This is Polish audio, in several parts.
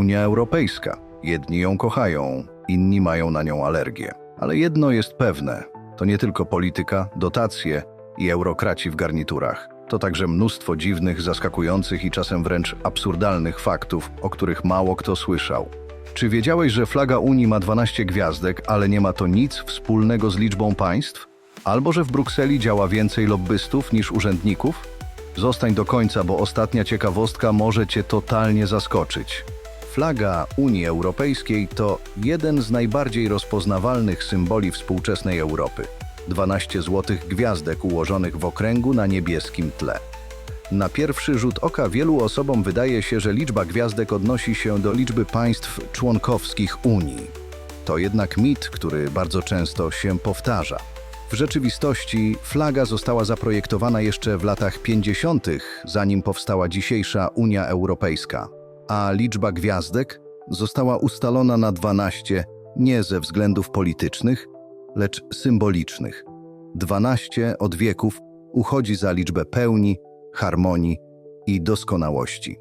Unia Europejska. Jedni ją kochają, inni mają na nią alergię. Ale jedno jest pewne: to nie tylko polityka, dotacje i eurokraci w garniturach. To także mnóstwo dziwnych, zaskakujących i czasem wręcz absurdalnych faktów, o których mało kto słyszał. Czy wiedziałeś, że flaga Unii ma 12 gwiazdek, ale nie ma to nic wspólnego z liczbą państw? Albo że w Brukseli działa więcej lobbystów niż urzędników? Zostań do końca, bo ostatnia ciekawostka może Cię totalnie zaskoczyć. Flaga Unii Europejskiej to jeden z najbardziej rozpoznawalnych symboli współczesnej Europy. 12 złotych gwiazdek ułożonych w okręgu na niebieskim tle. Na pierwszy rzut oka wielu osobom wydaje się, że liczba gwiazdek odnosi się do liczby państw członkowskich Unii. To jednak mit, który bardzo często się powtarza. W rzeczywistości flaga została zaprojektowana jeszcze w latach 50., zanim powstała dzisiejsza Unia Europejska, a liczba gwiazdek została ustalona na 12 nie ze względów politycznych, lecz symbolicznych. 12 od wieków uchodzi za liczbę pełni, harmonii i doskonałości.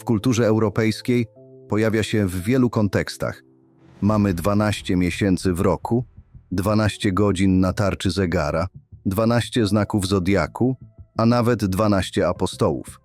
W kulturze europejskiej pojawia się w wielu kontekstach. Mamy 12 miesięcy w roku, 12 godzin na tarczy zegara, 12 znaków zodiaku, a nawet 12 apostołów.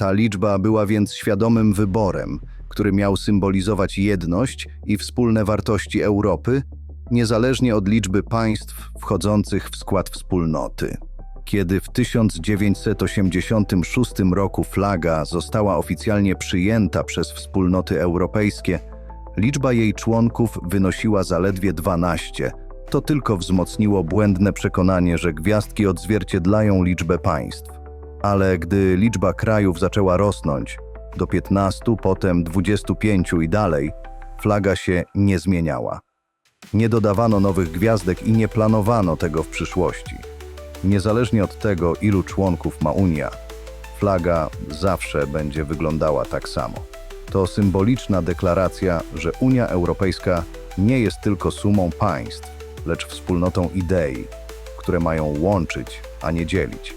Ta liczba była więc świadomym wyborem, który miał symbolizować jedność i wspólne wartości Europy, niezależnie od liczby państw wchodzących w skład wspólnoty. Kiedy w 1986 roku flaga została oficjalnie przyjęta przez wspólnoty europejskie, liczba jej członków wynosiła zaledwie 12. To tylko wzmocniło błędne przekonanie, że gwiazdki odzwierciedlają liczbę państw. Ale gdy liczba krajów zaczęła rosnąć do 15, potem 25 i dalej, flaga się nie zmieniała. Nie dodawano nowych gwiazdek i nie planowano tego w przyszłości. Niezależnie od tego, ilu członków ma Unia, flaga zawsze będzie wyglądała tak samo. To symboliczna deklaracja, że Unia Europejska nie jest tylko sumą państw, lecz wspólnotą idei, które mają łączyć, a nie dzielić.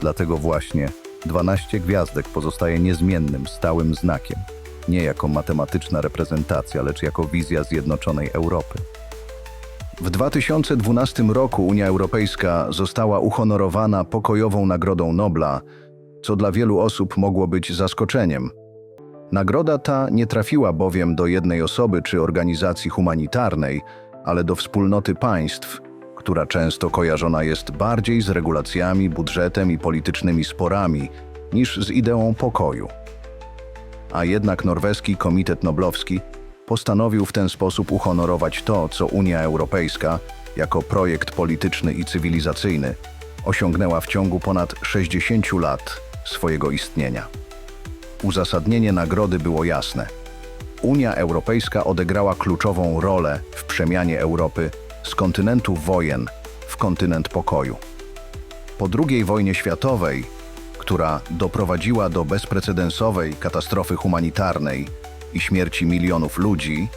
Dlatego właśnie 12 gwiazdek pozostaje niezmiennym, stałym znakiem, nie jako matematyczna reprezentacja, lecz jako wizja zjednoczonej Europy. W 2012 roku Unia Europejska została uhonorowana pokojową Nagrodą Nobla, co dla wielu osób mogło być zaskoczeniem. Nagroda ta nie trafiła bowiem do jednej osoby czy organizacji humanitarnej, ale do wspólnoty państw, która często kojarzona jest bardziej z regulacjami, budżetem i politycznymi sporami niż z ideą pokoju. A jednak norweski Komitet Noblowski postanowił w ten sposób uhonorować to, co Unia Europejska, jako projekt polityczny i cywilizacyjny, osiągnęła w ciągu ponad 60 lat swojego istnienia. Uzasadnienie nagrody było jasne. Unia Europejska odegrała kluczową rolę w przemianie Europy z kontynentu wojen w kontynent pokoju. Po II wojnie światowej, która doprowadziła do bezprecedensowej katastrofy humanitarnej i śmierci milionów ludzi,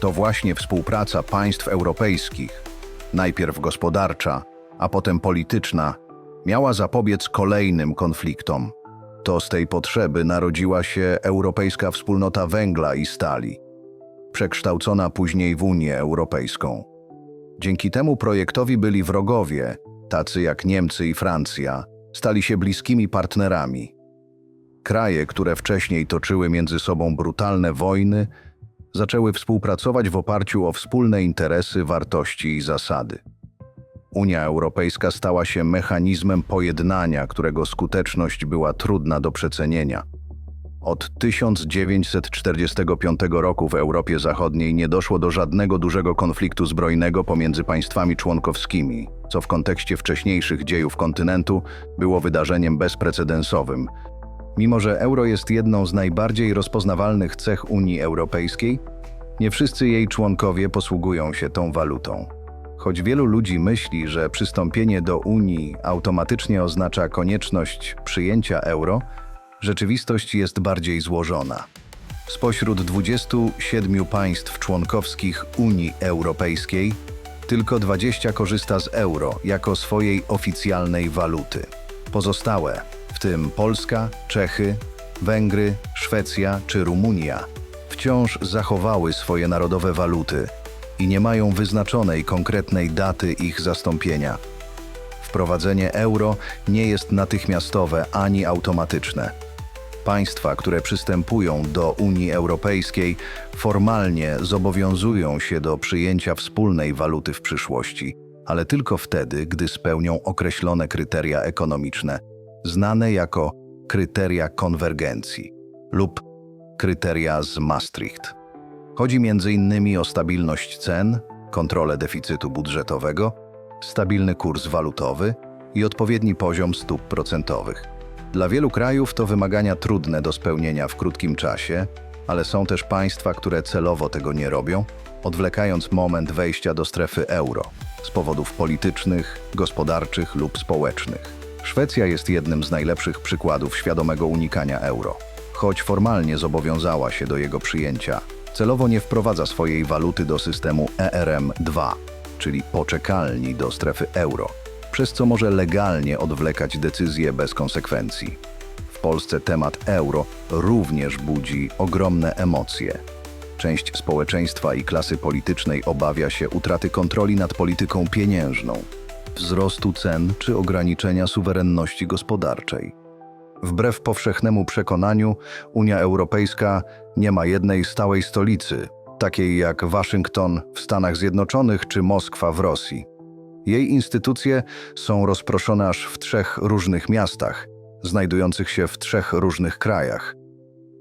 to właśnie współpraca państw europejskich, najpierw gospodarcza, a potem polityczna, miała zapobiec kolejnym konfliktom. To z tej potrzeby narodziła się Europejska Wspólnota Węgla i Stali, przekształcona później w Unię Europejską. Dzięki temu projektowi byli wrogowie, tacy jak Niemcy i Francja, stali się bliskimi partnerami. Kraje, które wcześniej toczyły między sobą brutalne wojny, zaczęły współpracować w oparciu o wspólne interesy, wartości i zasady. Unia Europejska stała się mechanizmem pojednania, którego skuteczność była trudna do przecenienia. Od 1945 roku w Europie Zachodniej nie doszło do żadnego dużego konfliktu zbrojnego pomiędzy państwami członkowskimi, co w kontekście wcześniejszych dziejów kontynentu było wydarzeniem bezprecedensowym. Mimo, że euro jest jedną z najbardziej rozpoznawalnych cech Unii Europejskiej, nie wszyscy jej członkowie posługują się tą walutą. Choć wielu ludzi myśli, że przystąpienie do Unii automatycznie oznacza konieczność przyjęcia euro, rzeczywistość jest bardziej złożona. Spośród 27 państw członkowskich Unii Europejskiej, tylko 20 korzysta z euro jako swojej oficjalnej waluty. Pozostałe, w tym Polska, Czechy, Węgry, Szwecja czy Rumunia, wciąż zachowały swoje narodowe waluty i nie mają wyznaczonej konkretnej daty ich zastąpienia. Wprowadzenie euro nie jest natychmiastowe ani automatyczne. Państwa, które przystępują do Unii Europejskiej, formalnie zobowiązują się do przyjęcia wspólnej waluty w przyszłości, ale tylko wtedy, gdy spełnią określone kryteria ekonomiczne, znane jako kryteria konwergencji lub kryteria z Maastricht. Chodzi m.in. o stabilność cen, kontrolę deficytu budżetowego, stabilny kurs walutowy i odpowiedni poziom stóp procentowych. Dla wielu krajów to wymagania trudne do spełnienia w krótkim czasie, ale są też państwa, które celowo tego nie robią, odwlekając moment wejścia do strefy euro z powodów politycznych, gospodarczych lub społecznych. Szwecja jest jednym z najlepszych przykładów świadomego unikania euro. Choć formalnie zobowiązała się do jego przyjęcia, celowo nie wprowadza swojej waluty do systemu ERM2, czyli poczekalni do strefy euro, przez co może legalnie odwlekać decyzje bez konsekwencji. W Polsce temat euro również budzi ogromne emocje. Część społeczeństwa i klasy politycznej obawia się utraty kontroli nad polityką pieniężną, wzrostu cen czy ograniczenia suwerenności gospodarczej. Wbrew powszechnemu przekonaniu, Unia Europejska nie ma jednej stałej stolicy, takiej jak Waszyngton w Stanach Zjednoczonych czy Moskwa w Rosji. Jej instytucje są rozproszone aż w trzech różnych miastach, znajdujących się w trzech różnych krajach.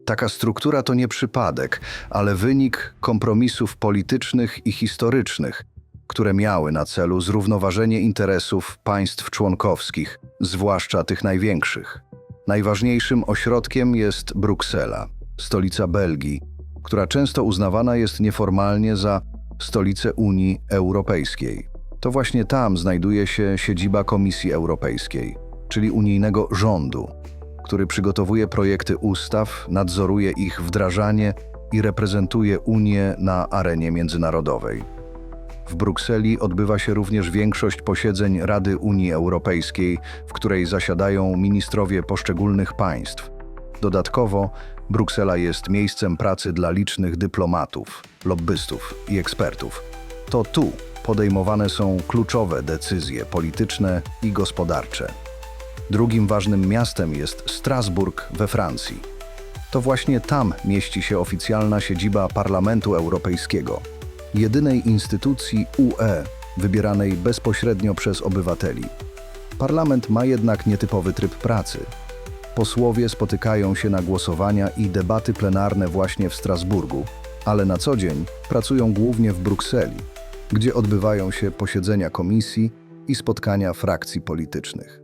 Taka struktura to nie przypadek, ale wynik kompromisów politycznych i historycznych, które miały na celu zrównoważenie interesów państw członkowskich, zwłaszcza tych największych. Najważniejszym ośrodkiem jest Bruksela, stolica Belgii, która często uznawana jest nieformalnie za stolicę Unii Europejskiej. To właśnie tam znajduje się siedziba Komisji Europejskiej, czyli unijnego rządu, który przygotowuje projekty ustaw, nadzoruje ich wdrażanie i reprezentuje Unię na arenie międzynarodowej. W Brukseli odbywa się również większość posiedzeń Rady Unii Europejskiej, w której zasiadają ministrowie poszczególnych państw. Dodatkowo Bruksela jest miejscem pracy dla licznych dyplomatów, lobbystów i ekspertów. To tu podejmowane są kluczowe decyzje polityczne i gospodarcze. Drugim ważnym miastem jest Strasburg we Francji. To właśnie tam mieści się oficjalna siedziba Parlamentu Europejskiego, jedynej instytucji UE wybieranej bezpośrednio przez obywateli. Parlament ma jednak nietypowy tryb pracy. Posłowie spotykają się na głosowania i debaty plenarne właśnie w Strasburgu, ale na co dzień pracują głównie w Brukseli, gdzie odbywają się posiedzenia komisji i spotkania frakcji politycznych.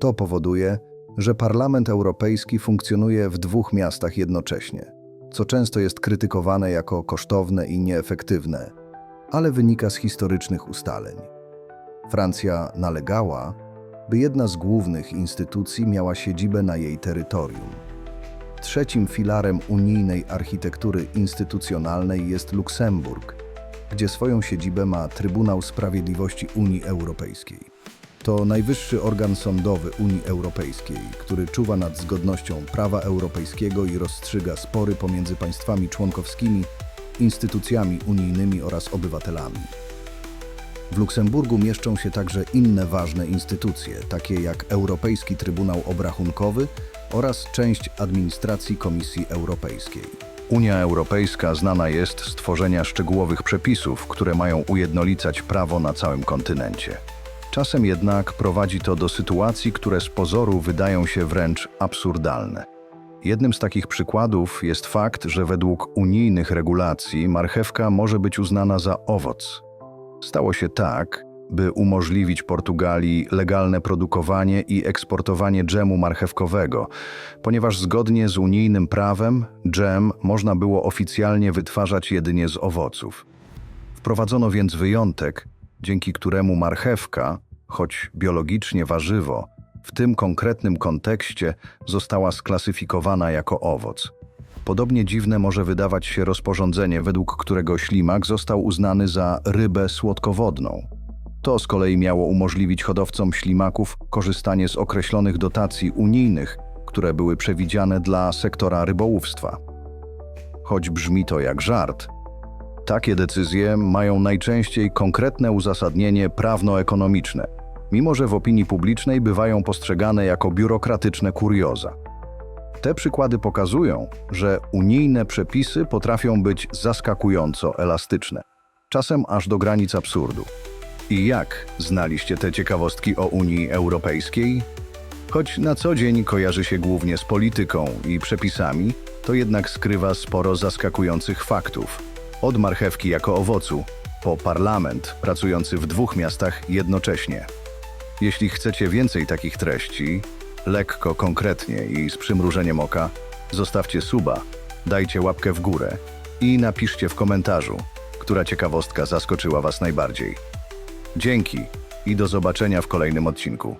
To powoduje, że Parlament Europejski funkcjonuje w dwóch miastach jednocześnie, co często jest krytykowane jako kosztowne i nieefektywne, ale wynika z historycznych ustaleń. Francja nalegała, by jedna z głównych instytucji miała siedzibę na jej terytorium. Trzecim filarem unijnej architektury instytucjonalnej jest Luksemburg, gdzie swoją siedzibę ma Trybunał Sprawiedliwości Unii Europejskiej. To najwyższy organ sądowy Unii Europejskiej, który czuwa nad zgodnością prawa europejskiego i rozstrzyga spory pomiędzy państwami członkowskimi, instytucjami unijnymi oraz obywatelami. W Luksemburgu mieszczą się także inne ważne instytucje, takie jak Europejski Trybunał Obrachunkowy oraz część administracji Komisji Europejskiej. Unia Europejska znana jest z tworzenia szczegółowych przepisów, które mają ujednolicać prawo na całym kontynencie. Czasem jednak prowadzi to do sytuacji, które z pozoru wydają się wręcz absurdalne. Jednym z takich przykładów jest fakt, że według unijnych regulacji marchewka może być uznana za owoc. Stało się tak, by umożliwić Portugalii legalne produkowanie i eksportowanie dżemu marchewkowego, ponieważ zgodnie z unijnym prawem dżem można było oficjalnie wytwarzać jedynie z owoców. Wprowadzono więc wyjątek, dzięki któremu marchewka, choć biologicznie warzywo, w tym konkretnym kontekście została sklasyfikowana jako owoc. Podobnie dziwne może wydawać się rozporządzenie, według którego ślimak został uznany za rybę słodkowodną. To z kolei miało umożliwić hodowcom ślimaków korzystanie z określonych dotacji unijnych, które były przewidziane dla sektora rybołówstwa. choć brzmi to jak żart. Takie decyzje mają najczęściej konkretne uzasadnienie prawno-ekonomiczne, mimo że w opinii publicznej bywają postrzegane jako biurokratyczne kurioza. Te przykłady pokazują, że unijne przepisy potrafią być zaskakująco elastyczne, czasem aż do granic absurdu. I jak znaliście te ciekawostki o Unii Europejskiej? Choć na co dzień kojarzy się głównie z polityką i przepisami, to jednak skrywa sporo zaskakujących faktów. Od marchewki jako owocu, po parlament pracujący w dwóch miastach jednocześnie. Jeśli chcecie więcej takich treści, lekko, konkretnie i z przymrużeniem oka, zostawcie suba, dajcie łapkę w górę i napiszcie w komentarzu, która ciekawostka zaskoczyła Was najbardziej. Dzięki i do zobaczenia w kolejnym odcinku.